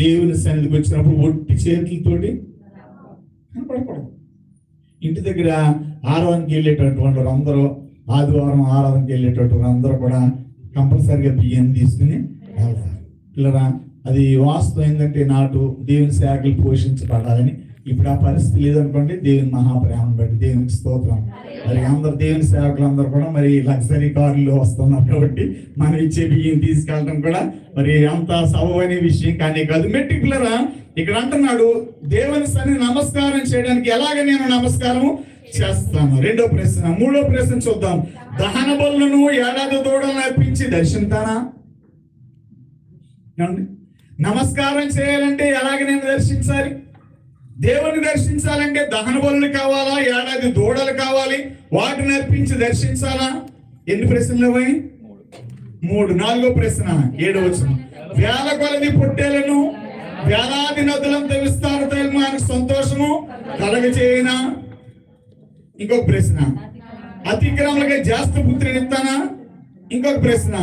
దేవుని సన్నిధికి వచ్చినప్పుడు ఒట్టి చేతులతోటి కనపడకూడదు ఇంటి దగ్గర ఆరాధనకి వెళ్ళేటటువంటి వాళ్ళు అందరూ ఆదివారం ఆరాధనకి వెళ్ళేటటువంటి వాళ్ళు అందరూ కూడా కంపల్సరిగా బియ్యం తీసుకుని వెళ్తారు. పిల్లరా అది వాస్తవం ఏంటంటే నాటు దేవుని శాఖలు పోషించబడాలని ఇప్పుడు ఆ పరిస్థితి లేదనుకోండి దేవుని మహాప్రేమను బట్టి దేవునికి స్తోత్రం. మరి అందరు దేవుని సేవకులు అందరూ కూడా మరి లగ్జరీ కార్లు వస్తున్నారు కాబట్టి మనం ఇచ్చే బియ్యం తీసుకెళ్ళడం కూడా మరి అంత సబబైన విషయం కానీ కాదు. మెట్టికులరా ఇక్కడ అంటున్నాడు దేవుని సన్ని నమస్కారం చేయడానికి ఎలాగ నేను నమస్కారం చేస్తాను? రెండో ప్రశ్న మూడో ప్రశ్న చూద్దాం. దహన బలులను ఏడాది దూడలను అర్పించి దర్శింతానా నమస్కారం చేయాలంటే ఎలాగ నేను దర్శించాలి? దేవుని దర్శించాలంటే దహన బలులు కావాలా? ఏడాది దూడలు కావాలి? వాటిని అర్పించి దర్శించాలా? ఎన్ని ప్రశ్నలు అవి మూడు. నాలుగో ప్రశ్న ఏడో వచ్చిన వేల కొలది పొట్టేలను వేలాది నదులంత విస్తారత మనకు సంతోషము కలగ చేయనా? ఇంకొక ప్రశ్న. అతిక్రమలకై జాస్త పుత్రిని ఇస్తానా? ఇంకొక ప్రశ్న.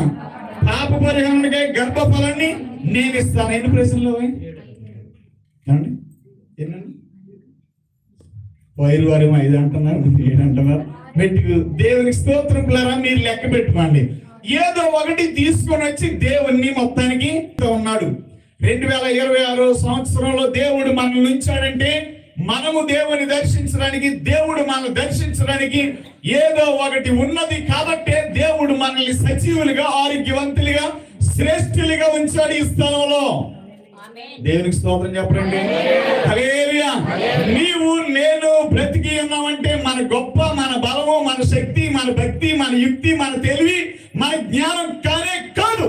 పాప పరిహరణకై గర్భఫలాన్ని నేను ఇస్తాను. ఎన్ని ప్రశ్నలు అవి? ఏమండి? ఏనండి వైరు వారేమో ఐదు అంటున్నారు మీరు ఏడు అంటున్నారు. మెట్టుకు దేవునికి స్తోత్రం పిల్లరా మీరు లెక్క పెట్టుకోండి. ఏదో ఒకటి తీసుకొని వచ్చి దేవుణ్ణి మొత్తానికి ఉన్నాడు. రెండు వేల ఇరవై ఆరో సంవత్సరంలో దేవుడు మనల్ని ఉంచాడంటే మనము దేవుని దర్శించడానికి దేవుడు మనల్ని దర్శించడానికి ఏదో ఒకటి ఉన్నది కాబట్టే దేవుడు మనల్ని సజీవులుగా ఆరోగ్యవంతులుగా శ్రేష్ఠులుగా ఉంచాడు ఈ స్థలంలో. దేవునికి స్తోత్రం చెప్పండి. నీవు నేను బ్రతికి ఉన్నామంటే మన గొప్ప మన బలము మన శక్తి మన భక్తి మన యుక్తి మన తెలివి మన జ్ఞానం కానే కాదు.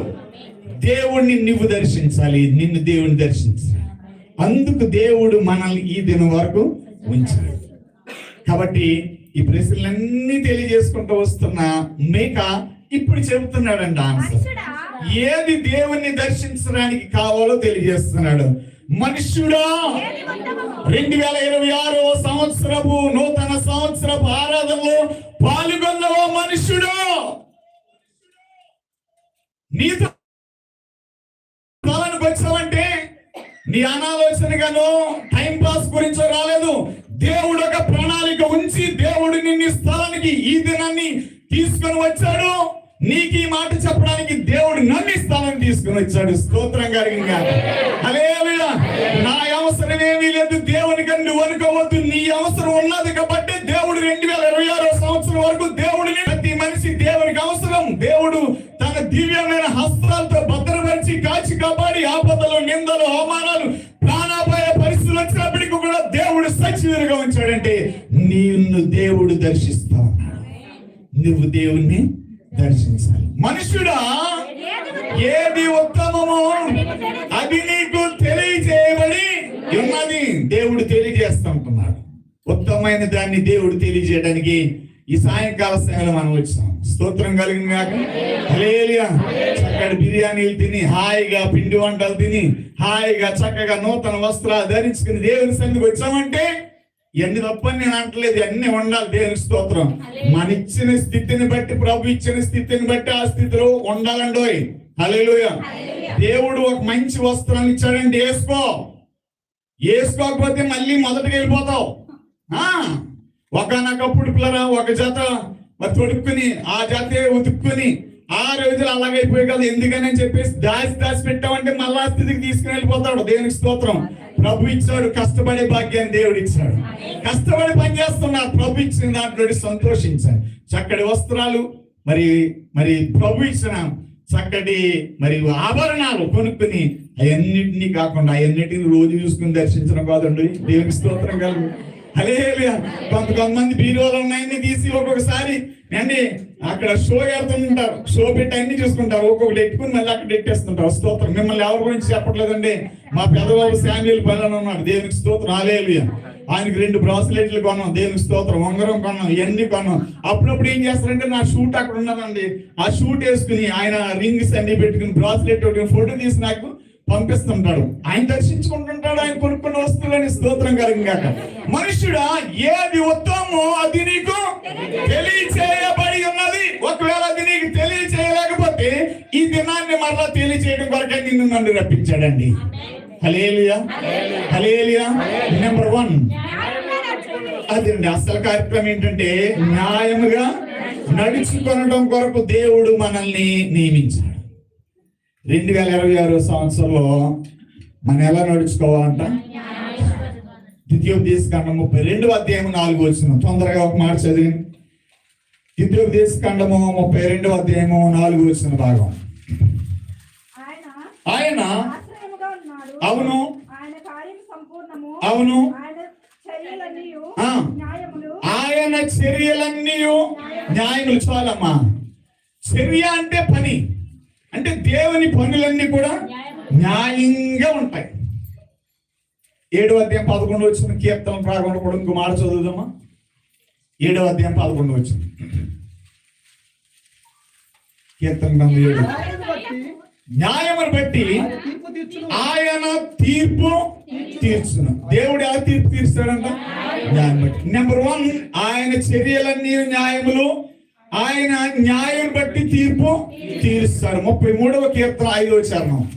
దేవుణ్ణి నువ్వు దర్శించాలి. నిన్ను దేవుని దర్శించాలి. అందుకు దేవుడు మనల్ని ఈ దినం వరకు ఉంచాడు. కాబట్టి ఈ ప్రశ్నలన్నీ తెలియజేసుకుంటూ వస్తున్న మేక ఇప్పుడు చెబుతున్నాడండి ఆన్సర్. ఏది దేవుణ్ణి దర్శించడానికి కావాలో తెలియజేస్తున్నాడు. మనుష్యుడా రెండు వేల ఇరవై ఆరో సంవత్సరపు నూతన సంవత్సరపు ఆరాధనలో పాల్గొన్నవో మనుష్యుడు. నీతో స్థలానికి వచ్చావంటే నీ అనాలోచనగాను టైం పాస్ గురించో రాలేదు. దేవుడు ఒక ప్రణాళిక ఉంచి దేవుడు నిన్ను స్థలానికి ఈ దినాన్ని తీసుకొని వచ్చాడు. నీకు ఈ మాట చెప్పడానికి దేవుడు నన్ను ఈ స్థలాన్ని తీసుకొని వచ్చాడు. స్తోత్రం హల్లెలూయా. నా అవసరం ఏమీ లేదు. దేవునికి నువ్వు అనుకోవద్దు నీ అవసరం ఉన్నది కాబట్టి దేవుడు రెండు వేల ఇరవై ఆరో సంవత్సరం వరకు దేవుడిని ప్రతి మనిషి దేవునికి అవసరం. దేవుడు తన దివ్యమైన హస్తాలతో భద్రపరిచి కాచి కాపాడి ఆపదలు నిందలు అవమానాలు ప్రాణాపాయ పరిస్థితులు వచ్చినప్పటికీ కూడా దేవుడు సచివులుగా ఉంచాడంటే నిన్ను దేవుడు దర్శిస్తా ఉన్నాడు నువ్వు దేవుణ్ణి దర్శించాలి మనుషుడా ఏది ఉత్తమమో అది నీకు తెలియజేయబడి ఉన్నది. దేవుడు తెలియజేస్తా ఉంటున్నాడు. ఉత్తమమైన దాన్ని దేవుడు తెలియజేయడానికి ఈ సాయంకాల సమయంలో మనం వచ్చాం. స్తోత్రం కలిగిన కాక హలేలియా చక్కటి బిర్యానీలు తిని హాయిగా పిండి వంటలు తిని హాయిగా చక్కగా నూతన వస్త్రాలు ధరించుకుని దేవుని సన్నిధికి వచ్చామంటే ఎన్ని తప్పని నేను అంటలేదు అన్ని ఉండాలి దేవుని స్తోత్రం. మన ఇచ్చిన స్థితిని బట్టి ప్రభు ఇచ్చిన స్థితిని బట్టి ఆ స్థితిలో ఉండాలండోయ్ హల్లెలూయా. దేవుడు ఒక మంచి వస్త్రాన్ని ఇచ్చాడంటే వేసుకో వేసుకోకపోతే మళ్ళీ మొదటికి వెళ్ళిపోతావు. ఆ ఒకనొకప్పుడు పిల్లరా ఒక జత. మరి తొడుక్కుని ఆ జతే ఉతుక్కుని ఆ రోజులు అలాగైపోయి కదా ఎందుకని చెప్పేసి దాచి దాచి పెట్టామంటే మళ్ళా స్థితికి తీసుకుని వెళ్ళిపోతాడు దేవునికి స్తోత్రం. ప్రభు ఇచ్చాడు కష్టపడే భాగ్యాన్ని దేవుడు ఇచ్చాడు. కష్టపడి పని చేస్తున్నారు ప్రభు ఇచ్చిన దాంట్లో సంతోషించాడు చక్కటి వస్త్రాలు మరి మరి ప్రభు ఇచ్చిన చక్కటి మరి ఆభరణాలు కొనుక్కుని అవన్నిటినీ కాకుండా అవన్నిటిని రోజు చూసుకుని దర్శించడం కాదండి. దేవునికి స్తోత్రం కలుగు. హల్లెలూయా కొంత కొంతమంది బీరువాలు ఉన్నాయని తీసి ఒక్కొక్కసారి అండి అక్కడ షో వెళ్తుంటారు షో పెట్టి అన్ని చూసుకుంటారు. ఒక్కొక్కటి ఎట్టుకుని మళ్ళీ అక్కడ ఎట్టేస్తుంటారు స్తోత్రం. మిమ్మల్ని ఎవరి గురించి చెప్పట్లేదండి? మా పెద్దవాడు శామ్యుల్ పల్లెని ఉన్నాడు. దేవునికి స్తోత్రం. హల్లెలూయా ఆయనకి రెండు బ్రాస్లెట్లు కొన్నాం. దేవునికి స్తోత్రం. ఉంగరం కొన్నాం. ఇవన్నీ కొన్నాం. అప్పుడప్పుడు ఏం చేస్తారంటే నా షూట్ అక్కడ ఉన్నదండి. ఆ షూట్ వేసుకుని ఆయన రింగ్స్ అన్ని పెట్టుకుని బ్రాస్లెట్ ఒకటి ఫోటో తీసి నాకు పంపిస్తుంటాడు. ఆయన దర్శించుకుంటుంటాడు ఆయన కొనుక్కున్న వస్తువులని స్తోత్రం కలిగాక మనుషుడా ఏది ఉత్తమో అది నీకు తెలియచేయబడి ఉన్నది. ఒకవేళ అది నీకు తెలియచేయలేకపోతే ఈ దినాన్ని మరలా తెలియచేయడం కొరకే నిన్ను నన్ను రప్పించాడండి. హలేలియా హలేలియా నెంబర్ వన్ అదండి అసలు కార్యక్రమం ఏంటంటే న్యాయముగా నడుచుకొనడం కొరకు దేవుడు మనల్ని నియమించాడు. రెండు వేల ఇరవై ఆరో సంవత్సరంలో మనం ఎలా నడుచుకోవాలంట? ద్వితీయోపదేశ ఖండం ముప్పై రెండు అధ్యాయం నాలుగు వచ్చిన తొందరగా ఒక మాట చదివి. ద్వితీయోపదేశ ఖండము ముప్పై రెండు అధ్యాయము నాలుగు వచ్చిన భాగం. ఆయన అవును. అవును. ఆయన ఆయన చర్యలన్నీ న్యాయములు చాలమ్మా. చర్య అంటే పని. అంటే దేవుని పనులన్నీ కూడా న్యాయంగా ఉంటాయి. ఏడో అధ్యాయం పదకొండు వచ్చిన కీర్తన ప్రాగంలో కూడా ఇంకో మాట చదువుదామా? ఏడో అధ్యాయం పదకొండు వచ్చింది కీర్తన గ్రంథం ఏడు. బట్టి న్యాయమును బట్టి ఆయన తీర్పు తీర్చును. దేవుడు ఎలా తీర్పు తీర్చాడంట? న్యాయం బట్టి. నెంబర్ వన్ ఆయన చర్యలన్నీ న్యాయములు ఆయన న్యాయం బట్టి తీర్పు తీరుస్తాడు ముప్పై మూడవ కీర్తన ఐదవ చరణం.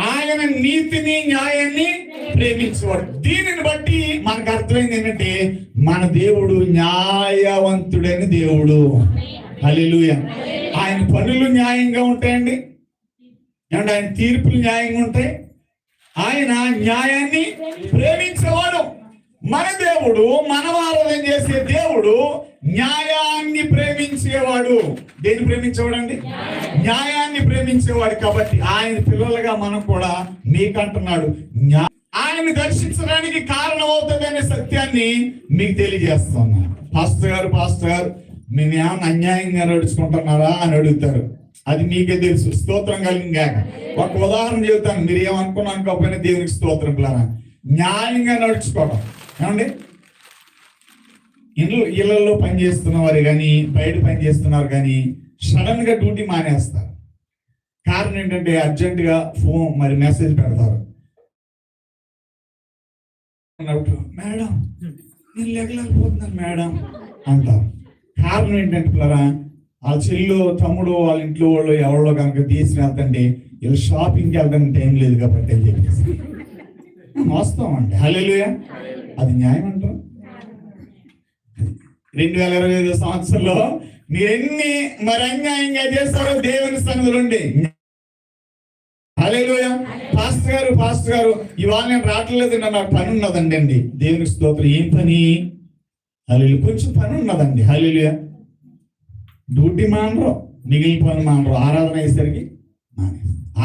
ఆయన నీతిని న్యాయాన్ని ప్రేమించేవాడు. దీనిని బట్టి మనకు అర్థమైంది ఏంటంటే మన దేవుడు న్యాయవంతుడైన దేవుడు. హల్లెలూయా. ఆయన పనులు న్యాయంగా ఉంటాయండి. ఏమంటే ఆయన తీర్పులు న్యాయంగా ఉంటాయి. ఆయన న్యాయాన్ని ప్రేమించేవాడు. మన దేవుడు మనం ఆరాధన చేసే దేవుడు న్యాయాన్ని ప్రేమించేవాడు. దేన్ని ప్రేమించేవాడు అండి న్యాయాన్ని ప్రేమించేవాడు కాబట్టి ఆయన పిల్లలుగా మనం కూడా నీకంటున్నాడు. ఆయన దర్శించడానికి కారణం అవుతుందనే సత్యాన్ని మీకు తెలియజేస్తున్నాను. పాస్టర్ గారు పాస్టర్ గారు మేము ఏమన్నా అన్యాయంగా నడుచుకుంటున్నారా అని అడుగుతారు. అది మీకే తెలుసు. స్తోత్రం కలిగాక ఒక ఉదాహరణ చెబుతాను. మీరు ఏమనుకున్నాను కాకపోయినా దేవునికి స్తోత్రం పిల్లరా. న్యాయంగా నడుచుకోవడం. ఏమండి? ఇల్లు ఇళ్ళలో పనిచేస్తున్న వారు కానీ బయట పని చేస్తున్నారు కానీ సడన్గా డ్యూటీ మానేస్తారు. కారణం ఏంటంటే అర్జెంటుగా ఫోన్ మరి మెసేజ్ పెడతారు. మేడం నేను లెగలేకపోతున్నాను మేడం అంటారు. కారణం ఏంటంటే పిల్లరా వాళ్ళ చెల్లు తమ్ముడు వాళ్ళ ఇంట్లో వాళ్ళు ఎవరో కనుక తీసి వెళ్తండి వీళ్ళు షాపింగ్కి వెళ్తాం టైం లేదు కాబట్టి అని చెప్పేసి. వాస్తవం అండి హల్లెలూయా. అది న్యాయం అంటారు? రెండు వేల ఇరవై ఐదు సంవత్సరంలో మీరెన్ని మరి అన్యాయంగా చేస్తారో దేవుని సన్నిధులుండి అలేలోయ హల్లెలూయా. పాస్టర్ గారు పాస్టర్ గారు ఇవాళ నేను రావట్లేదు నాకు పని ఉన్నదండి అండి. దేవుని స్తోత్రం. ఏం పని? హల్లెలూయా. కొంచెం పని ఉన్నదండి. హలీలుయ డ్యూటీ మానరు మిగిలిన పని మానరు. ఆరాధన అయ్యేసరికి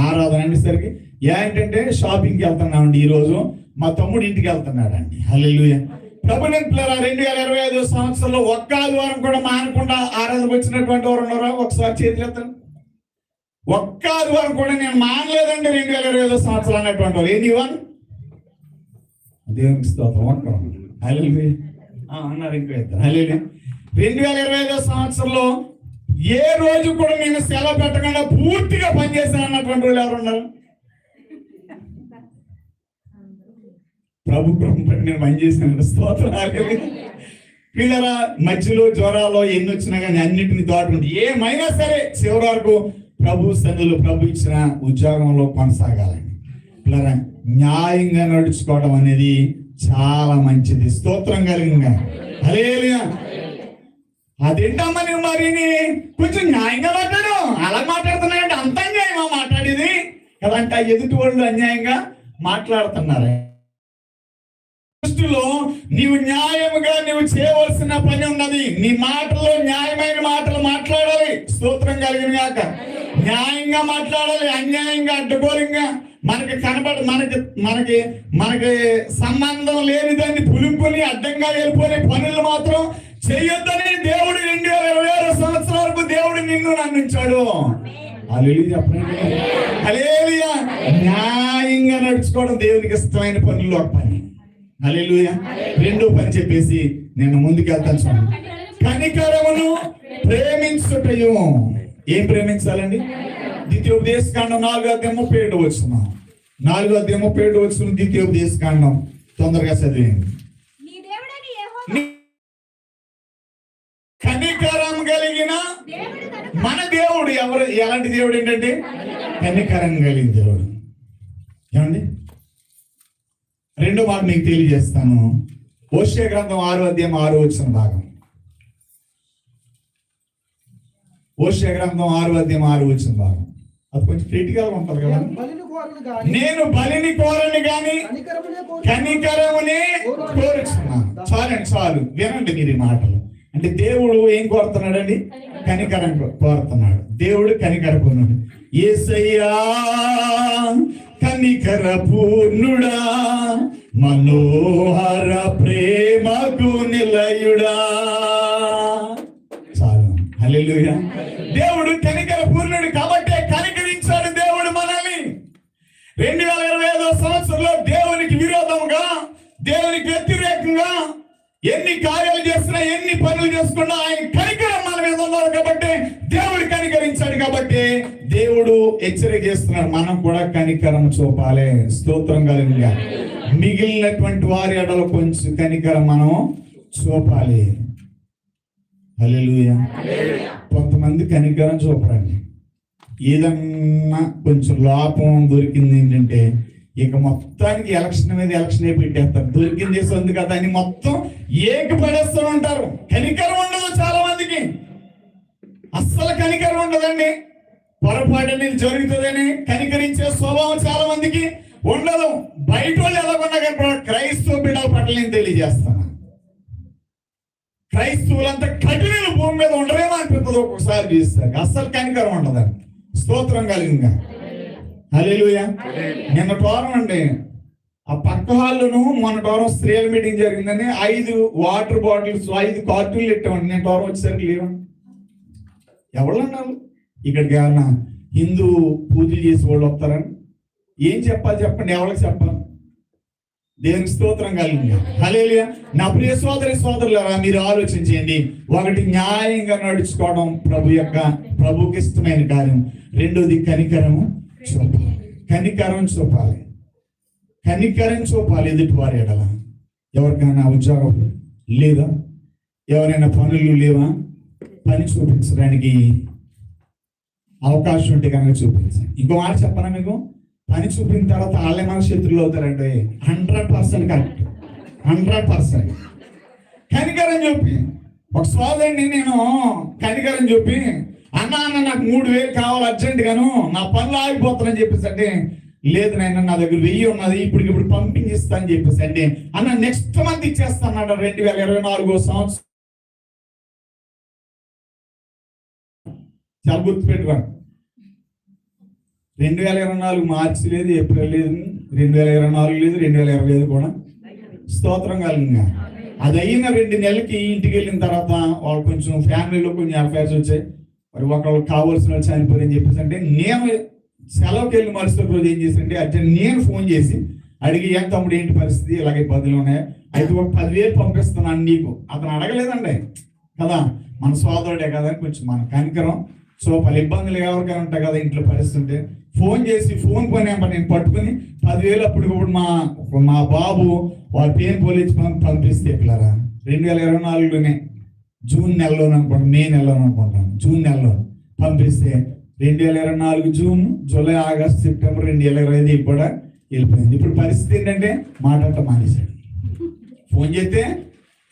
ఆరాధన అనేసరికి ఏంటంటే షాపింగ్కి వెళ్తున్నామండి ఈ రోజు మా తమ్ముడు ఇంటికి వెళ్తున్నాడండి. హల్లెలూయా. ప్రభుత్వ రెండు వేల ఇరవై ఐదు సంవత్సరంలో ఒక్క ఆదివారం కూడా మానకుండా ఆరాధన వచ్చినటువంటి వారు ఉన్నారా? ఒకసారి చేతులు ఒక్క ఆదివారం కూడా నేను మానలేదండి రెండు వేల ఇరవై ఐదు సంవత్సరాలు అన్నటువంటి వాళ్ళు. ఎనీ వన్ దేవునికి స్తోత్రం ఒక్క అన్నారు ఇంకో ఇద్దరు. హల్లెలూయా. రెండు వేల ఇరవై ఐదో సంవత్సరంలో ఏ రోజు కూడా నేను సెలవు పెట్టకుండా పూర్తిగా పనిచేశాను అన్నటువంటి వాళ్ళు ఎవరున్నారు ఉన్నారు ప్రభు ప్రభు బట్టి నేను పనిచేసాను స్తోత్రం హల్లెలూయా. పిల్లరా మధ్యలో జ్వరాలు ఎన్ని వచ్చినా కానీ అన్నిటిని దాటుకుంది ఏమైనా సరే చివరి వరకు ప్రభు సన్నులు ప్రభు ఇచ్చిన ఉద్యోగంలో కొనసాగాలండి. పిల్లరా న్యాయంగా నడుచుకోవడం అనేది చాలా మంచిది. స్తోత్రం కలిగిందా హల్లెలూయా. అదేంటమ్మా నువ్వు మరి కొంచెం న్యాయంగా మాట్లాడు. అలా మాట్లాడుతున్నాయంటే అంత న్యాయమా మాట్లాడేది? కదంటే ఎదుటి వాళ్ళు అన్యాయంగా మాట్లాడుతున్నారు. దృష్టిలో నీవు న్యాయముగా నీవు చేయవలసిన పని ఉన్నది. నీ మాటలో న్యాయమైన మాటలు మాట్లాడాలి. స్తోత్రం కలిగిన కాక న్యాయంగా మాట్లాడాలి అన్యాయంగా అడ్డగోలంగా. మనకి కనబడ మనకి మనకి మనకి సంబంధం లేని దాన్ని పులింపుని అడ్డంగా వెళ్ళిపోయే పనులు మాత్రం చేయొద్దని దేవుడు రెండు వేల ఇరవై ఆరు సంవత్సరాల వరకు దేవుడు నిన్ను నన్నించాడు న్యాయంగా నడుచుకోవడం దేవునికి ఇష్టమైన పనుల్లో పని. హల్లెలూయా. రెండో పని చెప్పేసి నేను ముందుకెళ్తాను చూడండి కనికరమును ప్రేమించుటయు. ఏం ప్రేమించాలండి? ద్వితీయోపదేశ కాండం నాలుగో అధ్యాయం ముప్పై ఏడు వచ్చిన నాలుగో అధ్యాయం ముప్పై ఏడు వచ్చిన ద్వితీయోపదేశ కాండం తొందరగా చదివేయండి. కనికరం కలిగిన మన దేవుడు ఎవరు? ఎలాంటి దేవుడు ఏంటంటే? కనికరం కలిగిన దేవుడు. ఏమండి? రెండో మాట మీకు తెలియజేస్తాను. ఓషే గ్రంథం ఆరు అధ్యాయం ఆరు వచ్చిన భాగం. ఓషే గ్రంథం ఆరు అధ్యాయం ఆరు వచ్చిన భాగం. అది కొంచెం క్రిటికల్ ఉంటుంది కదా? నేను బలిని కోరని గాని కనికరమునే కోరు కనికరమునే కోరుచున్నాను. చాలండి చాలు. వినండి మీరు ఈ మాటలు. అంటే దేవుడు ఏం కోరుతున్నాడండి? కనికరం కోరుతున్నాడు. దేవుడు కనికర పూర్ణుడు ఏసయ్యా కనికర పూర్ణుడా మనోహర ప్రేమకు నిలయుడా. చాలు. హల్లెలూయా. దేవుడు కనికర పూర్ణుడు కాబట్టే కనికరించాడు దేవుడు మనల్ని. రెండు వేల ఇరవై ఐదో సంవత్సరంలో దేవునికి విరోధంగా దేవునికి వ్యతిరేకంగా ఎన్ని కార్యాలు చేస్తున్నా ఎన్ని పనులు చేసుకున్నా ఆయన కనికర మీద ఉన్నారు కాబట్టి దేవుడు కనికరించాడు కాబట్టి దేవుడు హెచ్చరిక చేస్తున్నాడు. మనం కూడా కనికరం చూపాలి. స్తోత్రం కలిగిగా మిగిలినటువంటి వారి ఎడల కొంచెం కనికరం మనం చూపాలి. హల్లెలూయా. కొంతమంది కనికరం చూపరండి. ఏదన్నా కొంచెం లోపం దొరికింది ఏంటంటే ఇక మొత్తానికి ఎలక్షన్ మీద ఎలక్షన్ పెట్టేస్తారు? దొరికింది ఉంది కదా అని మొత్తం ఏకి పడేస్తూ ఉంటారు. కనికరం ఉండదు చాలా మందికి అస్సలు కనికరం ఉండదండి. పొరపాటు అనేది జరుగుతుందని కనికరించే స్వభావం చాలా మందికి ఉండదు. బయట వాళ్ళు ఎలాగొన్నా కానీ క్రైస్తవ బిడ్డల పట్ల నేను తెలియజేస్తాను. క్రైస్తవులంతా కఠినలు భూమి మీద ఉండరేమో అనిపిస్తుంది ఒక్కొక్కసారి చూస్తారు. అస్సలు కనికరం ఉండదండి. స్తోత్రం కలిగిందా. హల్లెలూయా. నిన్న టోరం అండి. ఆ పక్క వాళ్ళను మన టోరం స్త్రీల మీటింగ్ జరిగిందని ఐదు వాటర్ బాటిల్స్ ఐదు కార్టూన్లు పెట్టామండి నేను టోరం వచ్చేసరికి లేవు ఎవరు అన్నారు ఇక్కడికి ఏమన్నా హిందూ పూజలు చేసి వాళ్ళు వస్తారని ఏం చెప్పాలి చెప్పండి ఎవరికి చెప్పాలి? దేవునికి స్తోత్రం కలిగింది. హలేలియా నా ప్రియ సోదరి సోదరులరా మీరు ఆలోచించండి ఒకటి న్యాయంగా నడుచుకోవడం ప్రభు యొక్క ప్రభుకి ఇష్టమైన కార్యం. రెండోది కనికరము చూపాలి. కనికరం చూపాలి. కనికరం చూపాలి ఎదుటి వారి ఎడల. ఎవరికైనా ఉద్యోగం లేదా? ఎవరైనా పనులు లేవా? పని చూపించడానికి అవకాశం ఉంటే కనుక చూపించండి. ఇంకో మాట చెప్పనా మీకు? పని చూపిన తర్వాత వాళ్ళే మన శత్రులు అవుతారండి. Hundred percent correct. Hundred percent. కనికరం చూపి. ఒక సోదరుని నేను కనికరం చూపి అన్న అన్న నాకు మూడు వేలు కావాలి అర్జెంట్ గాను నా పనులు ఆగిపోతానని చెప్పేసి అంటే లేదు నాయన నా దగ్గర వెయ్యి ఉన్నది ఇప్పుడు ఇప్పుడు పంపించిస్తా అని చెప్పేసి అంటే అన్న నెక్స్ట్ మంత్ ఇచ్చేస్తాను రెండు వేల ఇరవై నాలుగో సంవత్సరం. చాలా గుర్తుపెట్టుకోండి. రెండు వేల ఇరవై నాలుగు మార్చి లేదు ఏప్రిల్ లేదు రెండు వేల ఇరవై నాలుగు లేదు రెండు వేల ఇరవై ఐదు కూడా. స్తోత్రం కలిగిందా. అది అయిన రెండు నెలలకి ఇంటికి వెళ్ళిన తర్వాత వాళ్ళు కొంచెం ఫ్యామిలీలో కొంచెం అఫైర్స్ వచ్చాయి. మరి ఒకళ్ళు కావాల్సిన వాళ్ళు చనిపోయారని చెప్పేసి అంటే నేను సెలవుకి వెళ్ళి మరుసటి రోజు ఏం చేశానంటే అర్జెంట్ నేను ఫోన్ చేసి అడిగి ఏం తమ్ముడు ఏంటి పరిస్థితి? ఇలాగే ఇబ్బందులు ఉన్నాయి? అయితే ఒక పదివేలు పంపిస్తున్నాను నీకు. అతను అడగలేదండి. కదా మన సోదరుడే కదా అని కొంచెం మన కనికరం. సో పలు ఇబ్బందులు ఎవరికైనా ఉంటాయి కదా ఇంట్లో పరిస్థితుంటే. ఫోన్ చేసి ఫోన్ కొని నేను పట్టుకుని పదివేలు అప్పుడు మా మా బాబు వాళ్ళ పేరు పోలీస్ పంపిస్తే పిల్లరా. రెండు వేల ఇరవై నాలుగులోనే జూన్ నెలలో అనుకుంటాను మే నెలలో అనుకుంటాను జూన్ నెలలో పంపిస్తే రెండు వేల ఇరవై నాలుగు జూన్ జూలై ఆగస్ట్ సెప్టెంబర్ రెండు వేల ఇరవై ఐదు కూడా వెళ్ళిపోయింది. ఇప్పుడు పరిస్థితి ఏంటంటే మాట్లాడటం మానేశాడు. ఫోన్ చేస్తే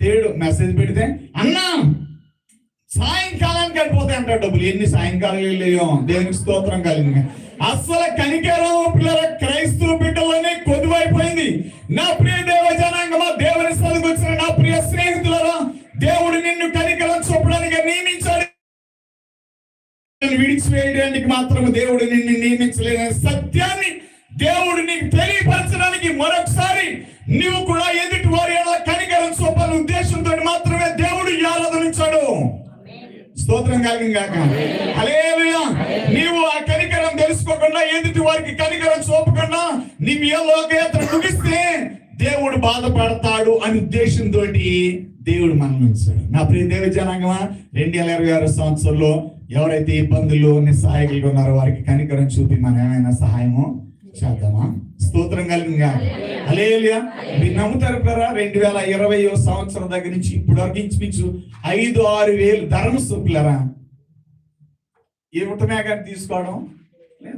తేడు మెసేజ్ పెడితే అన్నా! సాయంకాలానికి అయిపోతాయి అంటారు డబ్బులు. ఎన్ని సాయంకాలం లేయో దేవునికి స్తోత్రం కలిగింది. అస్సలు కనికరం పిల్లల క్రైస్తవ బిడ్డలోనే కొద్దువైపోయింది నా ప్రియ దేవ జనాంగమా దేవుని సదుకు వచ్చిన నా ప్రియ స్నేహితులరా దేవుడు నిన్ను కనికరం చూపడానికి నియమించాడు. విడిచివేయడానికి మాత్రం దేవుడు నిన్ను నియమించలేదని సత్యాన్ని దేవుడు నీకు తెలియపరచడానికి మరొకసారి నువ్వు కూడా ఎదుటి వారి కనికరం చూపాలని ఉద్దేశంతో మాత్రమే దేవుడు ఈ స్తోత్రం కలిగిన గాక. హల్లెలూయా. నీవు ఆ కనికరం తెలుసుకోకుండా ఎదుటి వారికి కనికరం చూపకుండా నీవు ఏ లోకయాత్ర ముగిస్తే దేవుడు బాధపడతాడు అని ఉద్దేశంతో దేవుడు మనం ఉంచాడు. నా ప్రియ దేవ జనాంగమా రెండు వేల ఇరవై ఆరు సంవత్సరంలో ఎవరైతే ఇబ్బందులు నిస్సహాయకులుగా ఉన్నారో వారికి కనికరం చూపి మనం ఏమైనా సహాయము చేద్దామా? స్తోత్రం కలిగిందిగా అలేలియా మీరు నమ్ముతారు కదా రెండు వేల ఇరవై సంవత్సరం దగ్గర నుంచి ఇప్పుడు వరకు ఇంచుమించు ఐదు ఆరు వేలు ధర్మస్తులరా ఇవ్వటమే కానీ తీసుకోవడం.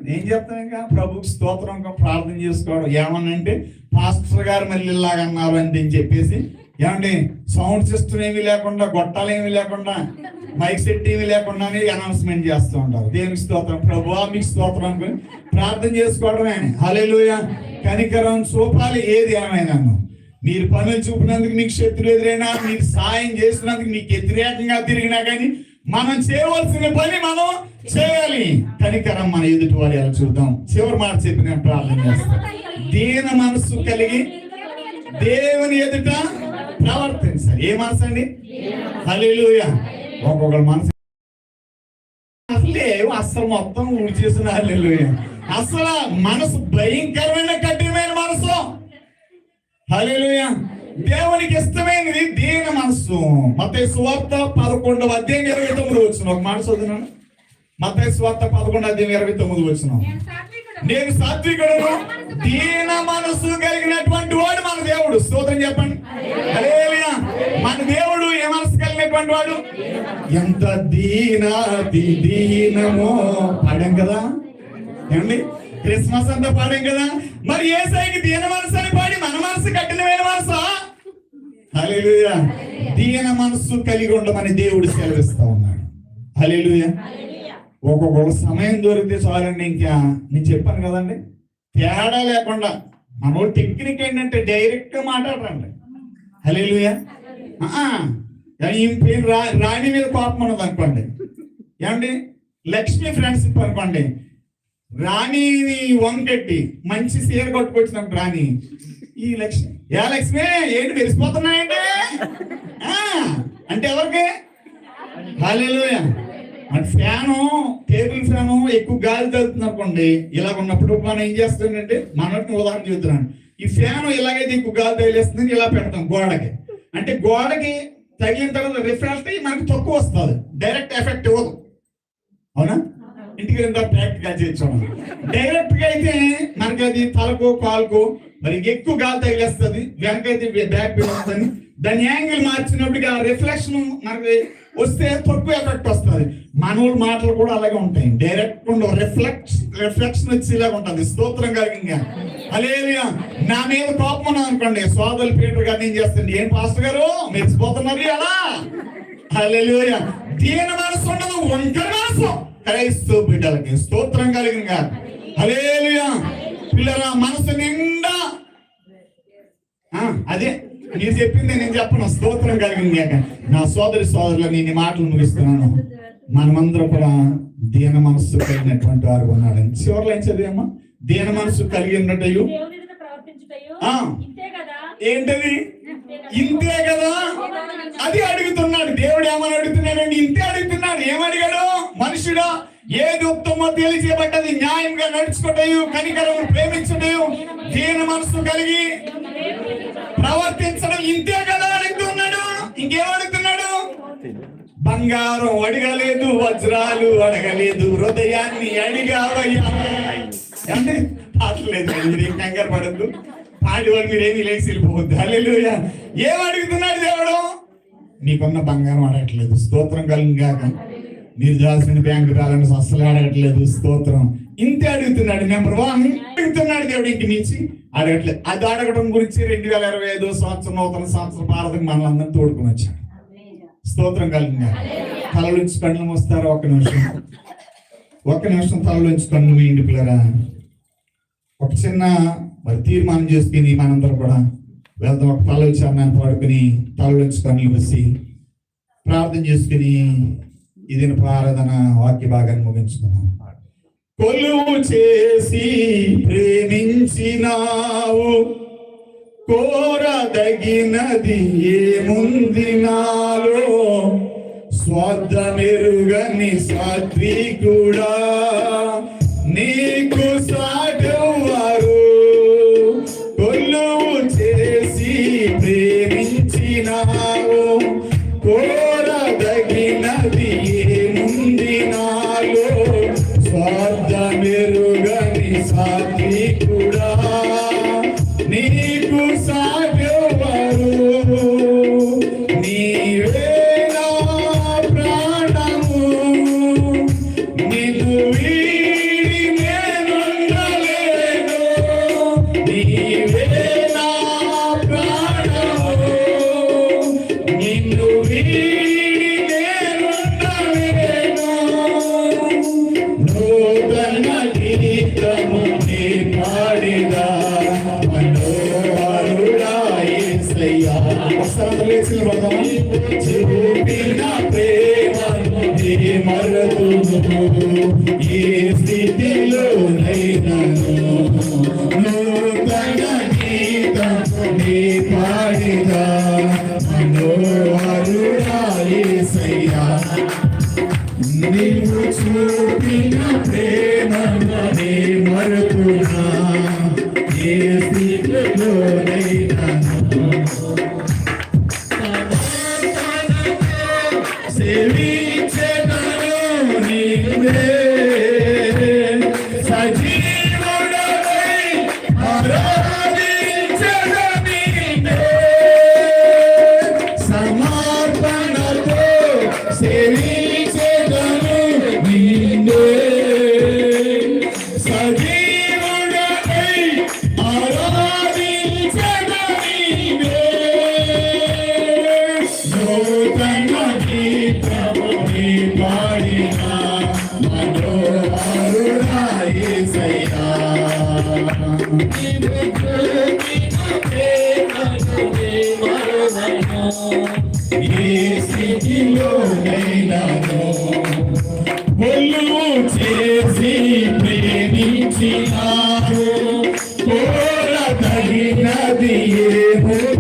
ఏం చెప్తాం ఇంకా? ప్రభుకి స్తోత్రం ప్రార్థన చేసుకోవడం. ఏమనంటే పాస్టర్ గారు మళ్ళీ ఇలాగన్నారు అని చెప్పేసి ఏమండి? సౌండ్ సిస్టమ్ ఏమీ లేకుండా గొట్టాలు ఏమీ లేకుండా మైక్ సెట్ ఏమీ లేకుండానే అనౌన్స్మెంట్ చేస్తూ ఉంటారు. దేవునికి స్తోత్రం? ప్రభు మీకు స్తోత్రం అనుకుని ప్రార్థన చేసుకోవడమే హల్లెలూయ. కనికరం చూపాలి ఏది ఏమైనా మీరు పనులు చూపినందుకు మీకు శత్రులు ఎదురైనా మీరు సాయం చేసినందుకు మీకు వ్యతిరేకంగా తిరిగినా కానీ మనం చేయవలసిన పని మనం చేయాలి. కనికరం మన ఎదుటి వారి ఎలా చూద్దాం? చివరి మాట చెప్పి నేను ప్రార్థన చేస్తాను. దీన మనస్సు కలిగి దేవుని ఎదుట ప్రవర్తించాలి ఏ మనసు అండి ఒక్కొక్కరు మనసు అసలే అసలు మొత్తం ఊడ్చేసిన హల్లెలూయ. అసలు మనసు భయంకరమైన కఠినమైన మనసు. హల్లెలూయ. దేవునికి ఇష్టమైనది దీన మనస్సు మత్తయి సువార్త పదకొండవ అధ్యాయం ఇరవై తొమ్మిది వచ్చిన ఒక మాట చదువున్నాను మత్తయి సువార్త పదకొండవ అధ్యాయం ఇరవై తొమ్మిది వచ్చిన. నేను సాత్వికుడును. దీన మనసు కలిగినటువంటి వాడు మన దేవుడు. స్తోత్రం చెప్పండి. మన దేవుడు ఏ మనసు కలిగినటువంటి వాడు? ఎంత దీనాతి దీనమో పాడాం కదా? ఏమండి? క్రిస్మస్ అంతా పాడాం కదా? మరి ఏ సైకి దీన మనసు అని పాడి మన మనసు కఠినమైన మనసా? హల్లెలూయా. దీన మనసు కలిగి ఉండమని దేవుడు సెలవిస్తా ఉన్నాడు. హల్లెలూయా. ఒక్కొక్క సమయం దొరికితే చాలండి ఇంకా. నేను చెప్పాను కదండి. తేడా లేకుండా. మనోడు టెక్నిక్ ఏంటంటే డైరెక్ట్గా మాట్లాడరండి. హలేలుయా ఈ పేరు రా రాణి మీద కోపం ఉన్నది అనుకోండి. ఏమండి? లక్ష్మి ఫ్రెండ్షిప్ అనుకోండి. రాణిని వంకెట్టి మంచి సీర కొట్టుకొచ్చినప్పుడు రాణి. ఈ లక్ష్మి ఏ లక్ష్మి ఏంటి వెలిసిపోతున్నాయంటే ఆ, అంటే ఎవరికి? హాలేలుయా అంటే ఫ్యాను టేబుల్ ఫ్యాను ఎక్కువ గాలి తగ్గుతుంది అనుకోండి ఇలా ఉన్నప్పుడు మనం ఏం చేస్తుందంటే మనకి ఉదాహరణ చెబుతున్నాను. ఈ ఫ్యాన్ ఇలాగైతే ఇంకో గాలి తగిలేస్తుంది ఇలా పెడతాం గోడకి. అంటే గోడకి తగిలిన తర్వాత రిఫరెన్స్ అయ్యి మనకి తక్కువ వస్తుంది. డైరెక్ట్ ఎఫెక్ట్ ఇవ్వదు. అవునా? ఇంటికి రెండు ప్రాక్టికల్ చేయించాము డైరెక్ట్గా అయితే మనకి అది తలకు కాలుకు మరి ఎక్కువ గాలి తగిలేస్తుంది. వెనకైతే బ్యాక్ పెయిన్ వస్తుంది. దాని యాంగిల్ మార్చినప్పుడు ఆ రిఫ్లెక్షన్ మనకి వస్తే తక్కువ ఎఫెక్ట్ వస్తుంది. మనోళ్ళ మాటలు కూడా అలాగే ఉంటాయి. డైరెక్ట్ ఉండవు. రిఫ్లెక్స్ రిఫ్లెక్షన్ వచ్చేలాగా ఉంటుంది. స్తోత్రం కలిగింగా అలేలుయా నా మీద కోపం అనుకోండి. సోదరులు పీటర్ గారు ఏం చేస్తుంది? ఏం పాస్టర్ గారు? మెచ్చిపోతున్నారు అలా హల్లెలూయ. దీన మనసు ఉండదు ఒంటరి మనసు. క్రైస్తవ బిడ్డలకి స్తోత్రం కలిగిన హల్లెలూయ. పిల్లల మనసు నిండా. ఆ, అదే. నేను చెప్పింది నేను చెప్పను. స్తోత్రం కలిగింది నా సోదరి సోదరులు నేను మాటలు ముగిస్తున్నాను. మనమందరం కూడా దీన మనస్సు కలిగినటువంటి వారు ఉన్నాడని చివరిలో ఏం చదివమ్మా దీన మనస్సు కలిగి ఉన్నట్టయు ఏంటది? ఇంతే కదా? అది అడుగుతున్నాడు. దేవుడు ఏమని అడుగుతున్నాడండి? ఇంతే అడుగుతున్నాడు. ఏమడిగాడు మనుషుడా ఏది ఉత్తమో తెలియచేయబడ్డది. న్యాయంగా నడుచుకుంటాయు కనికరం ప్రేమించుటయు దీన మనసు కలిగి ప్రవర్తించడం ఇంతే కదా అడుగుతున్నాడు. ఇంకేం అడుగుతున్నాడు? బంగారం అడగలేదు వజ్రాలు అడగలేదు హృదయాన్ని అడిగావయ్యా. అంటే పాటలేదు మీరు ఏం కంగారు పడద్దు. పాడి వాళ్ళు మీరేమీ లేచి వెళ్ళిపోవద్దు హల్లెలూయా. ఏం అడుగుతున్నాడు దేవుడు? నీకున్న బంగారం అడగట్లేదు స్తోత్రం కలిగాక మీరు చేయాల్సిన బ్యాంక్ బ్యాలెన్స్ అస్సలు అడగట్లేదు స్తోత్రం. ఇంతే అడుగుతున్నాడు. నెంబర్ వన్ అడుగుతున్నాడు దేవుడు ఇంటి నుంచి. అడగట్లేదు అది అడగడం గురించి రెండు వేల ఇరవై ఐదో సంవత్సరం నూతన సంవత్సరం భారతకు మనల్ని తోడుకుని వచ్చాడు. స్తోత్రం కలిగిన నుంచి కళ్ళు మూస్తారా. ఒక నిమిషం. ఒక్క నిమిషం తలలోంచి కన్ను మూయండి పిల్లరా. ఒక చిన్న మరి తీర్మానం చేసుకుని మనందరం కూడా వెళ్దాం. ఒక తల చరణాన్ని పాడుకుని తలలోంచి కళ్ళు వేసి ప్రార్థన చేసుకుని ఇది ఆరాధన వాక్య భాగాన్ని ముగించుకున్నాం కొలువు చేసి ప్రేమించినావు కోరదగినది ఏముంది నాలో? స్వార్థమెరుగని సాత్వికుడా. స్థితిలోనైనాను ఏ స్థితిలోనైనాను ఒళ్ళు చేసి ప్రేమించినారు కోరదగినది ఏముంది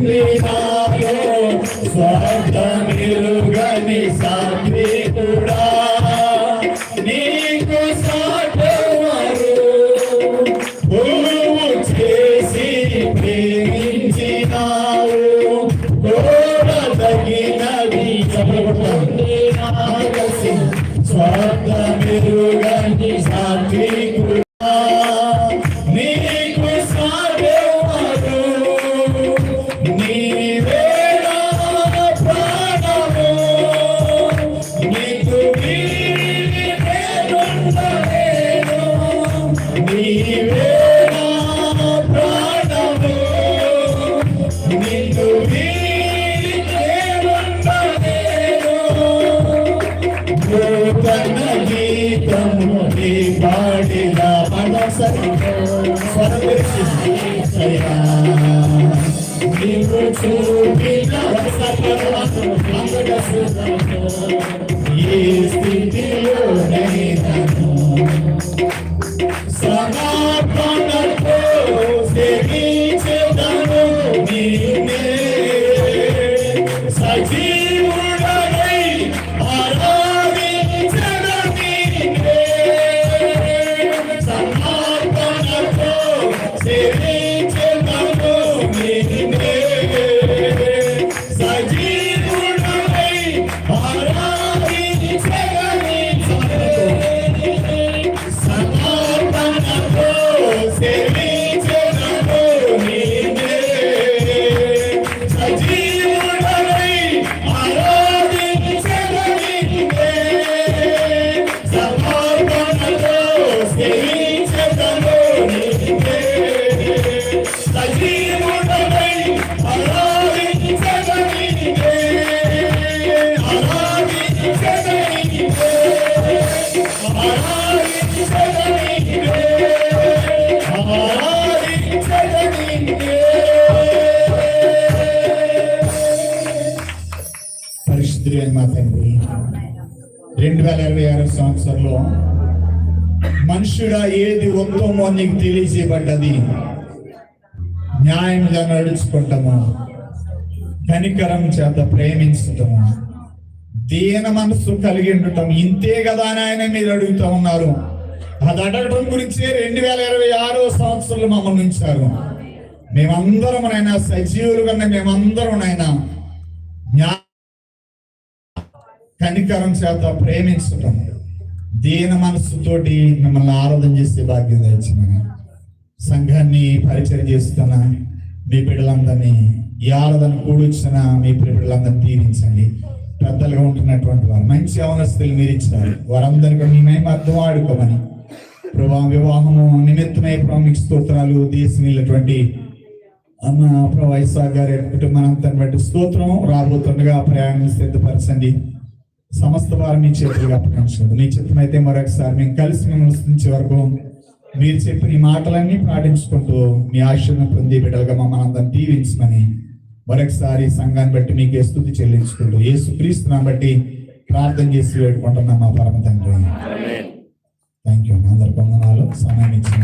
మనుషుడా ఏది ఉత్తమో నీకు తెలియజేయబడ్డది. న్యాయంగా నడుచుకుంటామా? కనికరం చేత ప్రేమించుతామా? దీన మనస్సు కలిగి ఉండటం ఇంతే కదా అని ఆయన మీరు అడుగుతా ఉన్నారు. అది అడగడం గురించి రెండు వేల ఇరవై ఆరో సంవత్సరంలో మమ్మల్ని ఉంచారు. మేమందరం నైనా సజీవులు కన్నా మేమందరం నైనా కనికరం చేత ప్రేమించటం దీన మనస్సుతోటి మిమ్మల్ని ఆరాధన చేసే భాగ్యం తెచ్చిన సంఘాన్ని పరిచయం చేస్తున్న మీ బిడ్డలందరినీ ఈ ఆరాధన కూడొచ్చిన మీ బిడ్డలందరినీ దీవించండి. పెద్దలుగా ఉంటున్నటువంటి వారు మంచి అవనస్తులు మీరు ఇచ్చినారు. వారందరికీ మీ మేము అర్థం ఆడుకోమని. ప్రభా వివాహము నిమిత్తమై ప్రామిక్ స్తోత్రాలు దేశం వెళ్ళినటువంటి అన్న ప్రభా ఇసాక్ గారి అంతా బట్టి స్తోత్రం రాబోతుండగా ప్రయాణం సిద్ధపరచండి. సమస్త వారు మీ చేతులుగా అప్పగించండి. మీ చిత్తమైతే మరొకసారి మేము కలిసి మిమ్మల్ని స్థించే వరకు మీరు చెప్పిన ఈ మాటలన్నీ పాటించుకుంటూ మీ ఆశలను పొంది బిడ్డలుగా మమ్మల్ని అందరం దీవించమని మరొకసారి సంఘాన్ని బట్టి మీకు స్థుతి చెల్లించుకుంటూ ఏ సుక్రీస్తున్నాను బట్టి ప్రార్థన చేసి వేడుకుంటున్నాం మా పరమ తండ్రి. థ్యాంక్ యూ అందరి పొందనాలు సమయం ఇచ్చిన